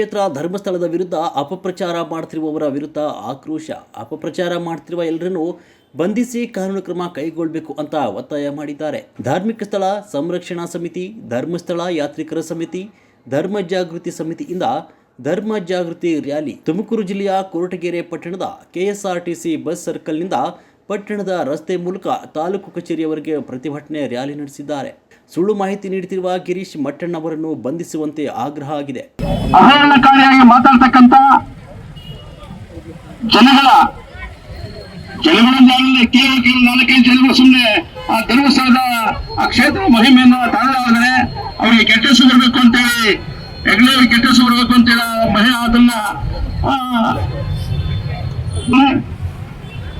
ಕ್ಷೇತ್ರ, ಧರ್ಮಸ್ಥಳದ ವಿರುದ್ಧ ಅಪಪ್ರಚಾರ ಮಾಡ್ತಿರುವವರ ವಿರುದ್ಧ ಆಕ್ರೋಶ. ಅಪಪ್ರಚಾರ ಮಾಡ್ತಿರುವ ಎಲ್ಲರನ್ನು ಬಂಧಿಸಿ ಕಾನೂನು ಕ್ರಮ ಕೈಗೊಳ್ಳಬೇಕು ಅಂತ ಒತ್ತಾಯ ಮಾಡಿದ್ದಾರೆ. ಧಾರ್ಮಿಕ ಸ್ಥಳ, ಸಂರಕ್ಷಣಾ ಸಮಿತಿ, ಧರ್ಮಸ್ಥಳ ಯಾತ್ರಿಕರ ಸಮಿತಿ, ಧರ್ಮ ಜಾಗೃತಿ ಸಮಿತಿಯಿಂದ ಧರ್ಮ ಜಾಗೃತಿ ರ್ಯಾಲಿ. ತುಮಕೂರು ಜಿಲ್ಲೆಯ ಕೊರಟಗೆರೆ ಪಟ್ಟಣದ ಕೆಎಸ್ಆರ್ಟಿಸಿ ಬಸ್ ಸರ್ಕಲ್ನಿಂದ ಪಟ್ಟಣದ ರಸ್ತೆ ಮೂಲಕ ತಾಲೂಕು ಕಚೇರಿಯವರೆಗೆ ಪ್ರತಿಭಟನೆ ರ್ಯಾಲಿ ನಡೆಸಿದ್ದಾರೆ. ಸುಳ್ಳು ಮಾಹಿತಿ ನೀಡುತ್ತಿರುವ ಗಿರೀಶ್ ಮಟ್ಟಣ್ಣ ಅವರನ್ನು ಬಂಧಿಸುವಂತೆ ಆಗ್ರಹ ಆಗಿದೆ. ಅಹರಣಕಾರಿಯಾಗಿ ಮಾತಾಡ್ತಕ್ಕಂತ ಜನಗಳ ಜನಗಳನ್ನಾಗಲಿ ಕೇವಲ ನಾಲ್ಕೈದು ಜನಗಳು ಸುಮ್ಮನೆ ಆ ಧರ್ಮಸ್ಥಳದ ಆ ಕ್ಷೇತ್ರ ಮಹಿಮೆಯನ್ನು ತಾಳಲಾದರೆ ಅವರಿಗೆ ಕೆಟ್ಟ ಹೆಸರು ಬರಬೇಕು ಅಂತೇಳಿ ಹೆಗ್ಡೆ ಅವ್ರಿಗೆ ಕೆಟ್ಟ ಹೆಸರು ಅಂತೇಳಿ ಆ ಮಹಿಳಾ ಅದನ್ನ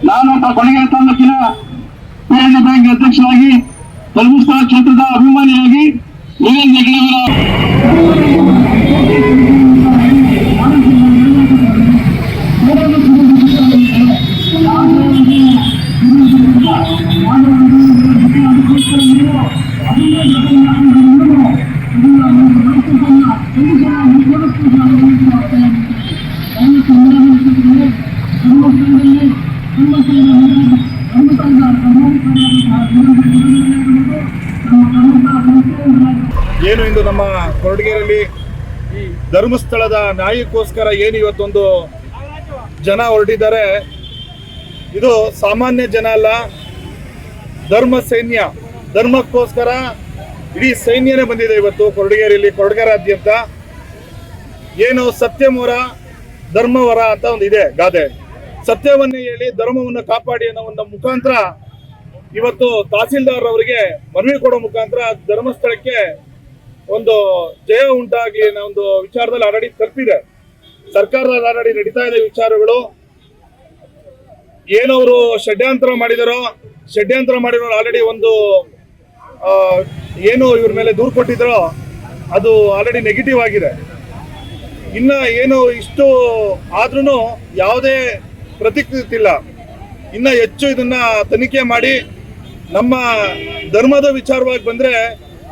ನಾನು ಕೊಡಗೇರಿ ತಾಲೂಕಿನ ಬ್ಯಾಂಕ್ ಅಧ್ಯಕ್ಷರಾಗಿ ಧರ್ಮಸ್ಥಳ ಕ್ಷೇತ್ರದ ಅಭಿಮಾನಿಯಾಗಿ ವೀರೇಂದ್ರ ಹೆಗ್ಡೆ ಏನು ಇಂದು ನಮ್ಮ ಕೊರಟಗೆರೆಯಲ್ಲಿ ಧರ್ಮಸ್ಥಳದ ನ್ಯಾಯಕ್ಕೋಸ್ಕರ ಏನು ಇವತ್ತೊಂದು ಜನ ಹೊರಟಿದ್ದಾರೆ? ಇದು ಸಾಮಾನ್ಯ ಜನ ಅಲ್ಲ, ಧರ್ಮ ಸೈನ್ಯ. ಧರ್ಮಕ್ಕೋಸ್ಕರ ಇಡೀ ಸೈನ್ಯನೇ ಬಂದಿದೆ ಇವತ್ತು ಕೊರಟಗೆರೆಯಲ್ಲಿ ಕೊರಟಗೆರಾದ್ಯಂತ ಏನು ಸತ್ಯಮೋರ, ಧರ್ಮವರ ಅಂತ ಒಂದು ಇದೆ ಗಾದೆ. ಸತ್ಯವನ್ನೇ ಹೇಳಿ ಧರ್ಮವನ್ನು ಕಾಪಾಡಿ ಅನ್ನೋ ಒಂದು ಮುಖಾಂತರ ಇವತ್ತು ತಹಸೀಲ್ದಾರ್ ಅವರಿಗೆ ಮನವಿ ಕೊಡೋ ಮುಖಾಂತರ ಧರ್ಮಸ್ಥಳಕ್ಕೆ ಒಂದು ಜಯ ಉಂಟಾಗ್ಲಿ ಅನ್ನೋ ಒಂದು ವಿಚಾರದಲ್ಲಿ ಆಲ್ರೆಡಿ ತಲುಪಿದೆ. ಸರ್ಕಾರದಲ್ಲಿ ಆಲ್ರೆಡಿ ನಡೀತಾ ಇದೆ ವಿಚಾರಗಳು. ಏನವರು ಷಡ್ಯಂತರ ಮಾಡಿದಾರೋ, ಷಡ್ಯಂತರ ಮಾಡಿರೋ ಆಲ್ರೆಡಿ ಒಂದು ಏನು ಇವ್ರ ಮೇಲೆ ದೂರು ಕೊಟ್ಟಿದ್ರೋ, ಅದು ಆಲ್ರೆಡಿ ನೆಗೆಟಿವ್ ಆಗಿದೆ. ಇನ್ನ ಏನು ಇಷ್ಟು ಆದ್ರೂ ಯಾವುದೇ ಪ್ರತಿಕ್ರಿಯಿಲ್ಲ ಇನ್ನ ಹೆಚ್ಚು ಇದನ್ನ ತನಿಖೆ ಮಾಡಿ ನಮ್ಮ ಧರ್ಮದ ವಿಚಾರವಾಗಿ ಬಂದ್ರೆ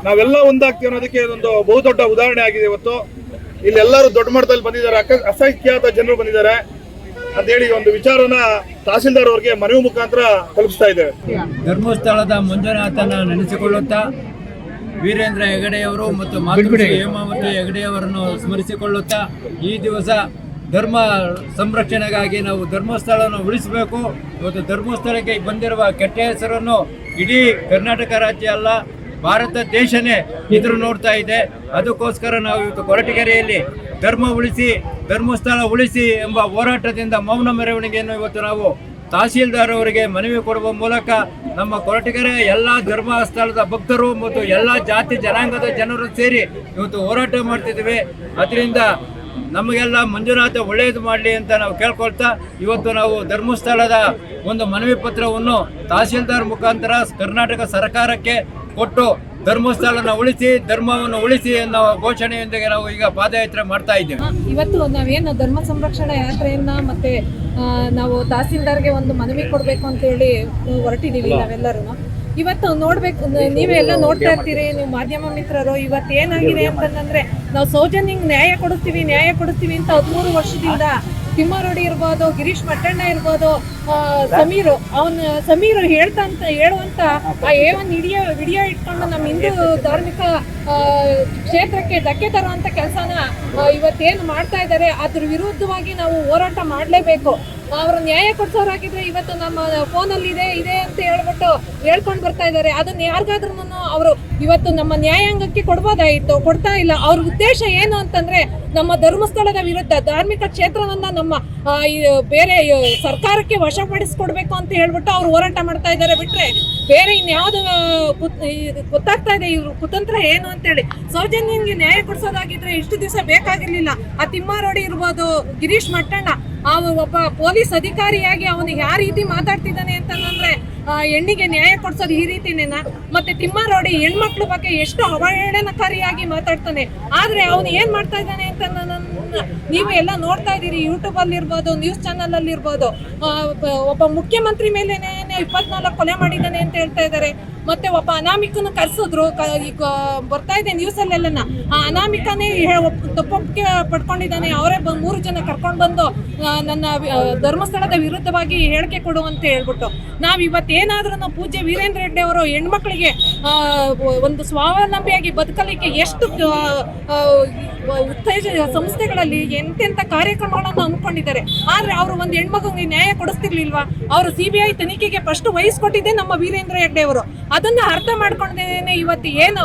ನಾವೆಲ್ಲ ಒಂದಾಗ್ತೀವಿ ಅನ್ನೋದಕ್ಕೆ ಇದೊಂದು ಬಹುದೊಡ್ಡ ಉದಾಹರಣೆ ಆಗಿದೆ ಇವತ್ತು. ಇಲ್ಲಿ ಎಲ್ಲರೂ ದೊಡ್ಡ ಮಟ್ಟದಲ್ಲಿ ಬಂದಿದ್ದಾರೆ. ಅಕ ಅಸಂಖ್ಯಾತ ಜನರು ಬಂದಿದ್ದಾರೆ. ಅಂತೇಳಿ ಒಂದು ವಿಚಾರನ ತಹಸೀಲ್ದಾರ್ ಅವರಿಗೆ ಮನವಿ ಮುಖಾಂತರ ತಲುಪಿಸ್ತಾ ಇದ್ದೇವೆ. ಧರ್ಮಸ್ಥಳದ ಮಂಜುನಾಥನ ನೆನೆಸಿಕೊಳ್ಳುತ್ತಾ ವೀರೇಂದ್ರ ಹೆಗಡೆಯವರು ಮತ್ತು ಮಾತೃ ಹೇಮಾವತಿ ಹೆಗಡೆಯವರನ್ನು ಸ್ಮರಿಸಿಕೊಳ್ಳುತ್ತಾ ಈ ದಿವಸ ಧರ್ಮ ಸಂರಕ್ಷಣೆಗಾಗಿ ನಾವು ಧರ್ಮಸ್ಥಳವನ್ನು ಉಳಿಸಬೇಕು. ಇವತ್ತು ಧರ್ಮಸ್ಥಳಕ್ಕೆ ಬಂದಿರುವ ಕೆಟ್ಟ ಹೆಸರನ್ನು ಇಡೀ ಕರ್ನಾಟಕ ರಾಜ್ಯ ಅಲ್ಲ ಭಾರತ ದೇಶನೇ ಎದುರು ನೋಡ್ತಾ ಇದೆ. ಅದಕ್ಕೋಸ್ಕರ ನಾವು ಇವತ್ತು ಕೊರಟಗೆರೆಯಲ್ಲಿ ಧರ್ಮ ಉಳಿಸಿ, ಧರ್ಮಸ್ಥಳ ಉಳಿಸಿ ಎಂಬ ಹೋರಾಟದಿಂದ ಮೌನ ಮೆರವಣಿಗೆಯನ್ನು ಇವತ್ತು ನಾವು ತಹಸೀಲ್ದಾರ್ ಅವರಿಗೆ ಮನವಿ ಕೊಡುವ ಮೂಲಕ ನಮ್ಮ ಕೊರಟಗೆರೆ ಎಲ್ಲ ಧರ್ಮ ಸ್ಥಳದ ಭಕ್ತರು ಮತ್ತು ಎಲ್ಲ ಜಾತಿ ಜನಾಂಗದ ಜನರು ಸೇರಿ ಇವತ್ತು ಹೋರಾಟ ಮಾಡ್ತಿದ್ದೀವಿ ಅದರಿಂದ ನಮಗೆಲ್ಲ ಮಂಜುನಾಥ ಒಳ್ಳೆಯದು ಮಾಡಲಿ ಅಂತ ನಾವು ಕೇಳ್ಕೊಳ್ತಾ ಇವತ್ತು ನಾವು ಧರ್ಮಸ್ಥಳದ ಒಂದು ಮನವಿ ಪತ್ರವನ್ನು ತಹಸೀಲ್ದಾರ್ ಮುಖಾಂತರ ಕರ್ನಾಟಕ ಸರ್ಕಾರಕ್ಕೆ ಕೊಟ್ಟು ಧರ್ಮಸ್ಥಳನ ಉಳಿಸಿ ಧರ್ಮವನ್ನು ಉಳಿಸಿ ಅನ್ನೋ ಘೋಷಣೆಯೊಂದಿಗೆ ನಾವು ಈಗ ಪಾದಯಾತ್ರೆ ಮಾಡ್ತಾ ಇದ್ದೇವೆ. ಇವತ್ತು ನಾವೇನು ಧರ್ಮ ಸಂರಕ್ಷಣಾ ಯಾತ್ರೆಯನ್ನ ಮತ್ತೆ ನಾವು ತಹಸೀಲ್ದಾರ್ಗೆ ಒಂದು ಮನವಿ ಕೊಡಬೇಕು ಅಂತ ಹೇಳಿ ಹೊರಟಿದೀವಿ ನಾವೆಲ್ಲರೂ. ಇವತ್ತು ನೋಡ್ಬೇಕು ನೀವೆಲ್ಲ ನೋಡ್ತಾ ಇರ್ತೀರಿ ನೀವು ಮಾಧ್ಯಮ ಮಿತ್ರರು ಇವತ್ತು ಏನಾಗಿದೆ ಅಂತಂದ್ರೆ ನಾವು ಸೌಜನ್ಯಂಗ್ ನ್ಯಾಯ ಕೊಡಿಸ್ತೀವಿ ನ್ಯಾಯ ಕೊಡಿಸ್ತೀವಿ ಅಂತ ಹದಿಮೂರು ವರ್ಷದಿಂದ ತಿಮ್ಮಾರೋಡಿ ಇರ್ಬೋದು, ಗಿರೀಶ್ ಮಟ್ಟಣ್ಣ ಇರ್ಬೋದು ಸಮೀರ್, ಅವನು, ಸಮೀರ್ ಹೇಳ್ತಾ ಅಂತ ಹೇಳುವಂತ ಆ ಏನ್ ವಿಡಿಯೋ ವಿಡಿಯೋ ಇಟ್ಕೊಂಡು ನಮ್ಮ ಹಿಂದೂ ಧಾರ್ಮಿಕ ಕ್ಷೇತ್ರಕ್ಕೆ ಧಕ್ಕೆ ತರುವಂತ ಕೆಲಸನ ಇವತ್ತೇನು ಮಾಡ್ತಾ ಇದ್ದಾರೆ, ಅದ್ರ ವಿರುದ್ಧವಾಗಿ ನಾವು ಹೋರಾಟ ಮಾಡಲೇಬೇಕು. ಅವರು ನ್ಯಾಯ ಕೊಡ್ಸೋರಾಗಿದ್ರೆ ಇವತ್ತು ನಮ್ಮ ಫೋನಲ್ಲಿ ಇದೆ ಇದೆ ಅಂತ ಹೇಳ್ಬಿಟ್ಟು ಹೇಳ್ಕೊಂಡು ಬರ್ತಾ ಇದ್ದಾರೆ. ಅದನ್ನ ಯಾರಿಗಾದ್ರೂ ಅವರು ಇವತ್ತು ನಮ್ಮ ನ್ಯಾಯಾಂಗಕ್ಕೆ ಕೊಡ್ಬೋದಾಯಿತು ಕೊಡ್ತಾ ಇಲ್ಲ. ಅವ್ರ ಉದ್ದೇಶ ಏನು ಅಂತಂದ್ರೆ ನಮ್ಮ ಧರ್ಮಸ್ಥಳದ ವಿರುದ್ಧ ಧಾರ್ಮಿಕ ಕ್ಷೇತ್ರವನ್ನ ನಮ್ಮ ಬೇರೆ ಸರ್ಕಾರಕ್ಕೆ ವಶಪಡಿಸ್ಕೊಡ್ಬೇಕು ಅಂತ ಹೇಳ್ಬಿಟ್ಟು ಅವ್ರು ಹೋರಾಟ ಮಾಡ್ತಾ ಇದ್ದಾರೆ ಬಿಟ್ರೆ ಬೇರೆ ಇನ್ಯಾವುದು ಗೊತ್ತಾಗ್ತಾ ಇದೆ, ಇವ್ರ ಕುತಂತ್ರ ಏನು ಅಂತೇಳಿ. ಸೌಜನ್ಯನ್ಗೆ ನ್ಯಾಯ ಕೊಡ್ಸೋದಾಗಿದ್ರೆ ಇಷ್ಟು ದಿವಸ ಬೇಕಾಗಿರ್ಲಿಲ್ಲ. ಆ ತಿಮ್ಮಾರೋಡಿ ಇರ್ಬೋದು, ಗಿರೀಶ್ ಮಟ್ಟಣ್ಣ ಆ ಒಬ್ಬ ಪೊಲೀಸ್ ಅಧಿಕಾರಿಯಾಗಿ ಅವನಿಗೆ ಯಾವ ರೀತಿ ಮಾತಾಡ್ತಿದ್ದಾನೆ ಅಂತಂದ್ರೆ ಹೆಣ್ಣಿಗೆ ನ್ಯಾಯ ಕೊಡ್ಸೋದು ಈ ರೀತಿನೇನಾ ಮತ್ತೆ ತಿಮ್ಮಾರೋಡಿ ಹೆಣ್ಮಕ್ಳ ಬಗ್ಗೆ ಎಷ್ಟು ಅವಹೇಳನಕಾರಿಯಾಗಿ ಮಾತಾಡ್ತಾನೆ. ಆದ್ರೆ ಅವನು ಏನ್ ಮಾಡ್ತಾ ಇದ್ದಾನೆ ಅಂತ ನೀವು ಎಲ್ಲ ನೋಡ್ತಾ ಇದ್ದೀರಿ ಯೂಟ್ಯೂಬ್ ಅಲ್ಲಿ ಇರ್ಬೋದು ನ್ಯೂಸ್ ಚಾನಲ್ ಅಲ್ಲಿ ಇರ್ಬೋದು ಒಬ್ಬ ಮುಖ್ಯಮಂತ್ರಿ ಮೇಲೆ ಇಪ್ಪತ್ನಾಲ್ಕು ಕೊಲೆ ಮಾಡಿದ್ದಾನೆ ಅಂತ ಹೇಳ್ತಾ ಇದ್ದಾರೆ. ಮತ್ತೆ ಒಬ್ಬ ಅನಾಮಿಕನ ಕರೆಸಿದ್ರು. ಬರ್ತಾ ಇದೆ ನ್ಯೂಸ್ ಅಲ್ಲೆಲ್ಲ ಆ ಅನಾಮಿಕನೇ ತಪ್ಪೊಪ್ಪಿಗೆ ಪಡ್ಕೊಂಡಿದ್ದಾನೆ. ಅವರೇ ಬಂದು ಮೂರು ಜನ ಕರ್ಕೊಂಡು ಬಂದು ನನ್ನ ಧರ್ಮಸ್ಥಳದ ವಿರುದ್ಧವಾಗಿ ಹೇಳಿಕೆ ಕೊಡು ಅಂತ ಹೇಳ್ಬಿಟ್ಟು. ನಾವು ಇವತ್ತೇನಾದ್ರೂ ನಾವು ಪೂಜ್ಯ ವೀರೇಂದ್ರ ರೆಡ್ಡಿ ಅವರು ಹೆಣ್ಮಕ್ಳಿಗೆ ಒಂದು ಸ್ವಾವಲಂಬಿಯಾಗಿ ಬದುಕಲಿಕ್ಕೆ ಎಷ್ಟು ಉತ್ತೇಜ, ಸಂಸ್ಥೆಗಳಲ್ಲಿ ಎಂತೆಂಥ ಕಾರ್ಯಕ್ರಮಗಳನ್ನು ಹಮ್ಮಿಕೊಂಡಿದ್ದಾರೆ. ಆದ್ರೆ ಅವರು ಒಂದು ಹೆಣ್ಮಗುಗೆ ನ್ಯಾಯ ಕೊಡಿಸ್ತಿರ್ಲಿಲ್ವಾ? ಅವರು ಸಿ ಬಿ ಐ ತನಿಖೆಗೆ ಫಸ್ಟ್ ವಹಿಸ್ಕೊಟ್ಟಿದ್ದೆ ನಮ್ಮ ವೀರೇಂದ್ರ ಹೆಗ್ಡೆ ಅವರು. ಅದನ್ನ ಅರ್ಥ ಮಾಡ್ಕೊಂಡೇನೆ ಇವತ್ತು ಏನು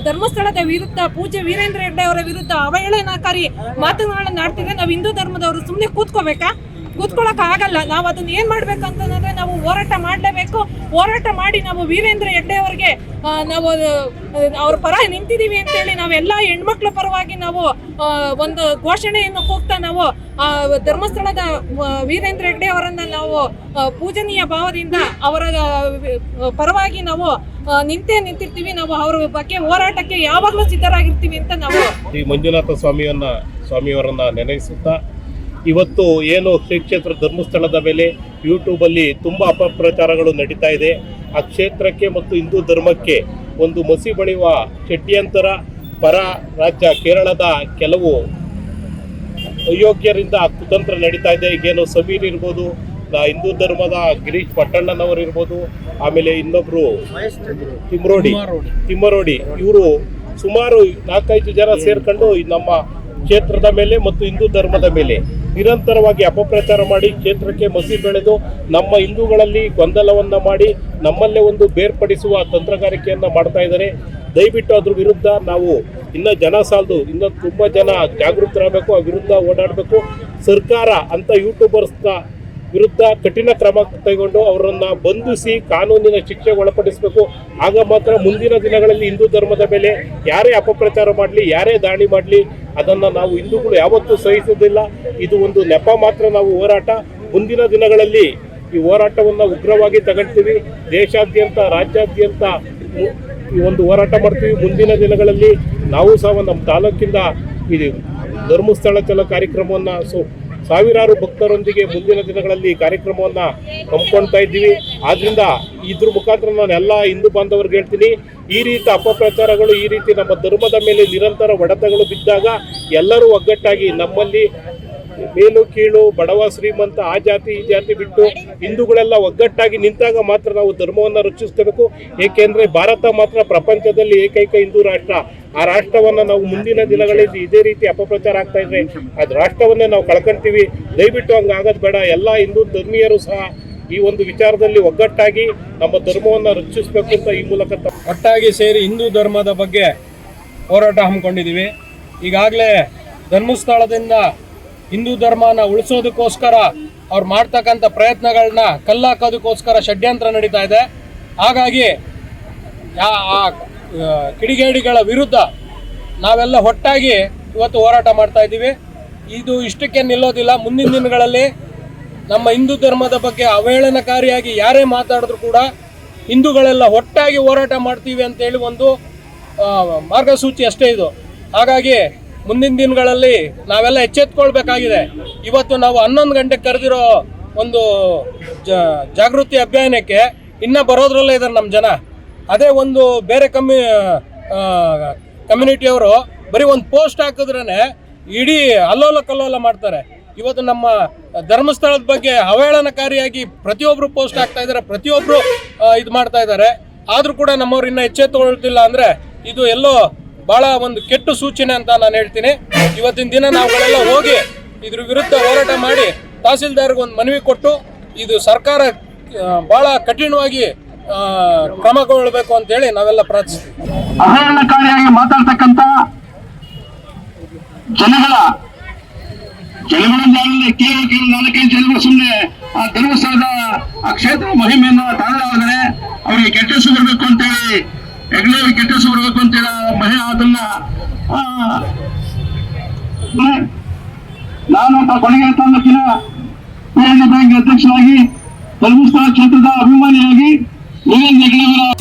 ಧರ್ಮಸ್ಥಳದ ವಿರುದ್ಧ ಪೂಜೆ ವೀರೇಂದ್ರ ಹೆಗ್ಡೆ ಅವರ ವಿರುದ್ಧ ಅವಹೇಳನಕಾರಿ ಮಾತುಗಳನ್ನ ಆಡ್ತಿದ್ರೆ ನಾವು ಹಿಂದೂ ಧರ್ಮದವರು ಸುಮ್ಮನೆ ಕೂತ್ಕೋಬೇಕಾ? ಕೂತ್ಕೊಳ್ಳೋಕೆ ಆಗಲ್ಲ. ನಾವು ಅದನ್ನ ಏನ್ ಮಾಡ್ಬೇಕು ಅಂತಂದ್ರೆ ನಾವು ಹೋರಾಟ ಮಾಡಲೇಬೇಕು. ಹೋರಾಟ ಮಾಡಿ ನಾವು ವೀರೇಂದ್ರ ಹೆಗ್ಡೆ ಅವರಿಗೆ ನಾವು ಅವ್ರ ಪರ ನಿಂತಿದ್ದೀವಿ ಅಂತೇಳಿ ನಾವೆಲ್ಲ ಹೆಣ್ಮಕ್ಳ ಪರವಾಗಿ ನಾವು ಒಂದು ಘೋಷಣೆಯನ್ನು ಹೋಗ್ತಾ ನಾವು ಧರ್ಮಸ್ಥಳದ ವೀರೇಂದ್ರ ಹೆಗ್ಡೆ ಅವರನ್ನ ನಾವು ಪೂಜನೀಯ ಭಾವದಿಂದ ಅವರ ಪರವಾಗಿ ನಾವು ನಿಂತೇ ನಿಂತಿರ್ತೀವಿ. ನಾವು ಅವರ ಬಗ್ಗೆ ಹೋರಾಟಕ್ಕೆ ಯಾವಾಗಲೂ ಸಿದ್ಧರಾಗಿರ್ತೀವಿ ಅಂತ ನಾವು ಶ್ರೀ ಮಂಜುನಾಥ ಸ್ವಾಮಿಯನ್ನ, ಸ್ವಾಮಿಯವರನ್ನ ನೆನೆಸುತ್ತಾ ಇವತ್ತು ಏನು ಶ್ರೀ ಕ್ಷೇತ್ರ ಧರ್ಮಸ್ಥಳದ ಮೇಲೆ ಯೂಟ್ಯೂಬಲ್ಲಿ ತುಂಬ ಅಪಪ್ರಚಾರಗಳು ನಡೀತಾ ಇದೆ. ಆ ಕ್ಷೇತ್ರಕ್ಕೆ ಮತ್ತು ಹಿಂದೂ ಧರ್ಮಕ್ಕೆ ಒಂದು ಮಸಿ ಬಳಿಯುವ ಷಡ್ಯಂತರ ಪರ ರಾಜ್ಯ ಕೇರಳದ ಕೆಲವು ಅಯೋಗ್ಯರಿಂದ ಕುತಂತ್ರ ನಡೀತಾ ಇದೆ. ಈಗೇನು ಸಮೀರ್ ಇರ್ಬೋದು ಹಿಂದೂ ಧರ್ಮದ ಗಿರೀಶ್ ಪಟ್ಟಣ್ಣನವರು ಇರ್ಬೋದು, ಆಮೇಲೆ ಇನ್ನೊಬ್ರು ತಿಮ್ಮರೋಡಿ ತಿಮ್ಮರೋಡಿ ಇವರು ಸುಮಾರು ನಾಲ್ಕೈದು ಜನ ಸೇರ್ಕೊಂಡು ನಮ್ಮ ಕ್ಷೇತ್ರದ ಮೇಲೆ ಮತ್ತು ಹಿಂದೂ ಧರ್ಮದ ಮೇಲೆ ನಿರಂತರವಾಗಿ ಅಪಪ್ರಚಾರ ಮಾಡಿ ಕ್ಷೇತ್ರಕ್ಕೆ ಮಸಿ ಬೆಳೆದು ನಮ್ಮ ಹಿಂದೂಗಳಲ್ಲಿ ಗೊಂದಲವನ್ನು ಮಾಡಿ ನಮ್ಮಲ್ಲೇ ಒಂದು ಬೇರ್ಪಡಿಸುವ ತಂತ್ರಗಾರಿಕೆಯನ್ನು ಮಾಡ್ತಾ ಇದ್ದಾರೆ. ದಯವಿಟ್ಟು ಅದ್ರ ವಿರುದ್ಧ ನಾವು ಇನ್ನೂ ಜನ ಸಾಲದು, ಇನ್ನೂ ತುಂಬ ಜನ ಜಾಗೃತರಾಗಬೇಕು, ಆ ವಿರುದ್ಧ ಓಡಾಡಬೇಕು. ಸರ್ಕಾರ ಅಂತ ಯೂಟ್ಯೂಬರ್ಸ್ನ ವಿರುದ್ಧ ಕಠಿಣ ಕ್ರಮ ಕೈಗೊಂಡು ಅವರನ್ನು ಬಂಧಿಸಿ ಕಾನೂನಿನ ಶಿಕ್ಷೆಗೆ ಒಳಪಡಿಸಬೇಕು. ಆಗ ಮಾತ್ರ ಮುಂದಿನ ದಿನಗಳಲ್ಲಿ ಹಿಂದೂ ಧರ್ಮದ ಮೇಲೆ ಯಾರೇ ಅಪಪ್ರಚಾರ ಮಾಡಲಿ, ಯಾರೇ ದಾಳಿ ಮಾಡಲಿ ಅದನ್ನ ನಾವು ಹಿಂದೂಗಳು ಯಾವತ್ತೂ ಸಹಿಸುವುದಿಲ್ಲ. ಇದು ಒಂದು ನೆಪ ಮಾತ್ರ ನಾವು ಹೋರಾಟ. ಮುಂದಿನ ದಿನಗಳಲ್ಲಿ ಈ ಹೋರಾಟವನ್ನು ಉಗ್ರವಾಗಿ ತಗೊಳ್ತೀವಿ ದೇಶಾದ್ಯಂತ, ರಾಜ್ಯಾದ್ಯಂತ ಈ ಒಂದು ಹೋರಾಟ ಮಾಡ್ತೀವಿ. ಮುಂದಿನ ದಿನಗಳಲ್ಲಿ ನಾವು ಸಹ ನಮ್ಮ ತಾಲೂಕಿಂದ ಇದು ಧರ್ಮಸ್ಥಳ ಚಲೋ ಕಾರ್ಯಕ್ರಮವನ್ನು ಸೊ ಸಾವಿರಾರು ಭಕ್ತರೊಂದಿಗೆ ಮುಂದಿನ ದಿನಗಳಲ್ಲಿ ಕಾರ್ಯಕ್ರಮವನ್ನು ಹಮ್ಮಿಕೊಳ್ತಾ ಇದ್ದೀವಿ. ಆದ್ದರಿಂದ ಇದ್ರ ಮುಖಾಂತರ ನಾನು ಎಲ್ಲ ಹಿಂದೂ ಬಾಂಧವರಿಗೆ ಹೇಳ್ತೀನಿ, ಈ ರೀತಿ ಅಪಪ್ರಚಾರಗಳು, ಈ ರೀತಿ ನಮ್ಮ ಧರ್ಮದ ಮೇಲೆ ನಿರಂತರ ಒಡೆತಗಳು ಬಿದ್ದಾಗ ಎಲ್ಲರೂ ಒಗ್ಗಟ್ಟಾಗಿ ನಮ್ಮಲ್ಲಿ ಮೇಲು, ಕೀಳು, ಬಡವ, ಶ್ರೀಮಂತ, ಆ ಜಾತಿ, ಈ ಜಾತಿ ಬಿಟ್ಟು ಹಿಂದೂಗಳೆಲ್ಲ ಒಗ್ಗಟ್ಟಾಗಿ ನಿಂತಾಗ ಮಾತ್ರ ನಾವು ಧರ್ಮವನ್ನು ರಕ್ಷಿಸಬೇಕು ಏಕೆಂದರೆ ಭಾರತ ಮಾತ್ರ ಪ್ರಪಂಚದಲ್ಲಿ ಏಕೈಕ ಹಿಂದೂ ರಾಷ್ಟ್ರ. ಆ ರಾಷ್ಟ್ರವನ್ನ ನಾವು ಮುಂದಿನ ದಿನಗಳಲ್ಲಿ ಇದೇ ರೀತಿ ಅಪಪ್ರಚಾರ ಆಗ್ತಾ ಇದ್ರೆ ಅದ್ ರಾಷ್ಟ್ರವನ್ನೇ ನಾವು ಕಳ್ಕೊಂತೀವಿ. ದಯವಿಟ್ಟು ಹಂಗಾಗೋದು ಬೇಡ. ಎಲ್ಲ ಹಿಂದೂ ಧರ್ಮೀಯರು ಸಹ ಈ ಒಂದು ವಿಚಾರದಲ್ಲಿ ಒಗ್ಗಟ್ಟಾಗಿ ನಮ್ಮ ಧರ್ಮವನ್ನ ರಕ್ಷಿಸಬೇಕು ಅಂತ ಈ ಮೂಲಕ ಒಟ್ಟಾಗಿ ಸೇರಿ ಹಿಂದೂ ಧರ್ಮದ ಬಗ್ಗೆ ಹೋರಾಟ ಹಮ್ಮಿಕೊಂಡಿದ್ದೀವಿ. ಈಗಾಗಲೇ ಧರ್ಮಸ್ಥಳದಿಂದ ಹಿಂದೂ ಧರ್ಮನ ಉಳಿಸೋದಕ್ಕೋಸ್ಕರ ಅವ್ರು ಮಾಡ್ತಕ್ಕಂಥ ಪ್ರಯತ್ನಗಳನ್ನ ಕಲ್ಲಾಕೋದಕ್ಕೋಸ್ಕರ ಷಡ್ಯಂತ್ರ ನಡೀತಾ ಇದೆ. ಹಾಗಾಗಿ ಯಾ- ಆ ಕಿಡಿಗೇಡಿಗಳ ವಿರುದ್ಧ ನಾವೆಲ್ಲ ಒಟ್ಟಾಗಿ ಇವತ್ತು ಹೋರಾಟ ಮಾಡ್ತಾ ಇದ್ದೀವಿ. ಇದು ಇಷ್ಟಕ್ಕೆ ನಿಲ್ಲೋದಿಲ್ಲ. ಮುಂದಿನ ದಿನಗಳಲ್ಲಿ ನಮ್ಮ ಹಿಂದೂ ಧರ್ಮದ ಬಗ್ಗೆ ಅವಹೇಳನಕಾರಿಯಾಗಿ ಯಾರೇ ಮಾತಾಡಿದ್ರು ಕೂಡ ಹಿಂದೂಗಳೆಲ್ಲ ಒಟ್ಟಾಗಿ ಹೋರಾಟ ಮಾಡ್ತೀವಿ ಅಂತೇಳಿ ಒಂದು ಮಾರ್ಗಸೂಚಿ ಅಷ್ಟೇ ಇದು. ಹಾಗಾಗಿ ಮುಂದಿನ ದಿನಗಳಲ್ಲಿ ನಾವೆಲ್ಲ ಎಚ್ಚೆತ್ಕೊಳ್ಬೇಕಾಗಿದೆ. ಇವತ್ತು ನಾವು ಹನ್ನೊಂದು ಗಂಟೆಗೆ ಕರೆದಿರೋ ಒಂದು ಜಾಗೃತಿ ಅಭಿಯಾನಕ್ಕೆ ಇನ್ನೂ ಬರೋದ್ರಲ್ಲೇ ಇದ್ದಾರೆ ನಮ್ಮ ಜನ. ಅದೇ ಒಂದು ಬೇರೆ ಕಮ್ಮಿ ಕಮ್ಯುನಿಟಿಯವರು ಬರೀ ಒಂದು ಪೋಸ್ಟ್ ಹಾಕಿದ್ರೇ ಇಡೀ ಅಲ್ಲೋಲ ಕಲ್ಲೋಲ ಮಾಡ್ತಾರೆ. ಇವತ್ತು ನಮ್ಮ ಧರ್ಮಸ್ಥಳದ ಬಗ್ಗೆ ಅವಹೇಳನಕಾರಿಯಾಗಿ ಪ್ರತಿಯೊಬ್ಬರು ಪೋಸ್ಟ್ ಹಾಕ್ತಾ ಇದ್ದಾರೆ ಪ್ರತಿಯೊಬ್ಬರು ಇದು ಮಾಡ್ತಾ ಇದ್ದಾರೆ. ಆದರೂ ಕೂಡ ನಮ್ಮವ್ರು ಇನ್ನೂ ಎಚ್ಚೆತ್ತುಕೊಳ್ತಿಲ್ಲ ಅಂದರೆ ಇದು ಎಲ್ಲೋ ಭಾಳ ಒಂದು ಕೆಟ್ಟ ಸೂಚನೆ ಅಂತ ನಾನು ಹೇಳ್ತೀನಿ. ಇವತ್ತಿನ ದಿನ ನಾವುಗಳೆಲ್ಲ ಹೋಗಿ ಇದ್ರ ವಿರುದ್ಧ ಹೋರಾಟ ಮಾಡಿ ತಹಸೀಲ್ದಾರ್ಗೆ ಒಂದು ಮನವಿ ಕೊಟ್ಟು ಇದು ಸರ್ಕಾರ ಬಹಳ ಕಠಿಣವಾಗಿ ಆ, ಅಂತ ಹೇಳಿ ನಾವೆಲ್ಲ ಪ್ರಾರ್ಥಿಸ್ತೀವಿ. ಮಾತಾಡ್ತಕ್ಕಂತ ಜನಗಳ ಜನಗಳನ್ನಾಗಲಿ ಕೇವಲ ಕೇವಲ ನಾಲ್ಕೈದು ಜನಗಳು ಸುಮ್ಮನೆ ಆ ಧರ್ಮಸ್ಥಳದ ಆ ಕ್ಷೇತ್ರ ಮಹಿಮೆಯನ್ನು ತಾಳಲಾದರೆ ಅವರಿಗೆ ಕೆಟ್ಟಸು ಬರಬೇಕು ಅಂತೇಳಿ ಹೆಗ್ಲೇ ಕೆಟ್ಟಸು ಬರಬೇಕು ಅದನ್ನ ನಾನು ಕೊನೆಗೆ ತಾಲೂಕಿನ ಬ್ಯಾಂಕ್ ಅಧ್ಯಕ್ಷರಾಗಿ ಧರ್ಮಸ್ಥಳ ಕ್ಷೇತ್ರದ ಅಭಿಮಾನಿಯಾಗಿ ಹೆಗ್ಡೆ ಅವರ